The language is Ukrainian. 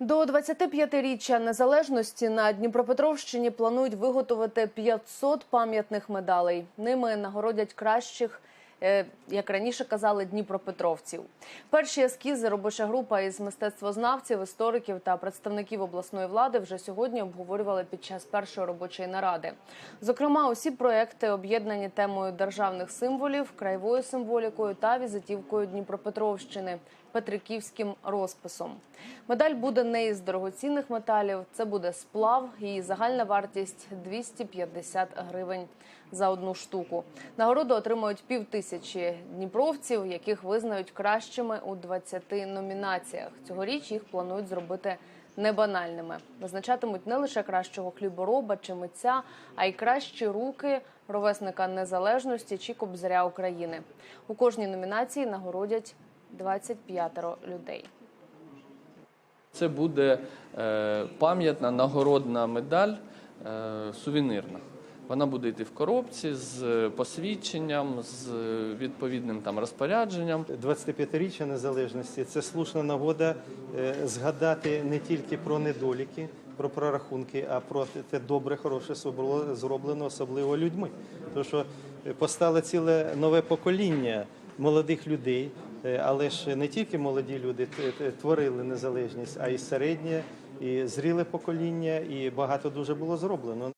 До 25-річчя незалежності на Дніпропетровщині планують виготовити 500 пам'ятних медалей. Ними нагородять кращих, як раніше казали, дніпропетровців. Перші ескізи робоча група із мистецтвознавців, істориків та представників обласної влади вже сьогодні обговорювали під час першої робочої наради. Зокрема, усі проекти об'єднані темою державних символів, краєвою символікою та візитівкою Дніпропетровщини. Петриківським розписом. Медаль буде не із дорогоцінних металів. Це буде сплав. Її загальна вартість 250 гривень за одну штуку. Нагороду отримають пів тисячі дніпровців, яких визнають кращими у 20 номінаціях. Цьогоріч їх планують зробити небанальними. Визначатимуть не лише кращого хлібороба чи митця, а й кращі руки ровесника незалежності чи кобзаря України. У кожній номінації нагородять 25 людей. Це буде е, пам'ятна нагородна медаль е, сувенірна. Вона буде йти в коробці з посвідченням, з відповідним там розпорядженням. 25-річчя незалежності це слушна нагода е, згадати не тільки про недоліки, про прорахунки, а про те добре, хороше зроблено особливо людьми. Тому що е, постало ціле нове покоління молодих людей, е, але ж не тільки молоді люди творили незалежність, а й середнє, і зріле покоління, і багато дуже було зроблено.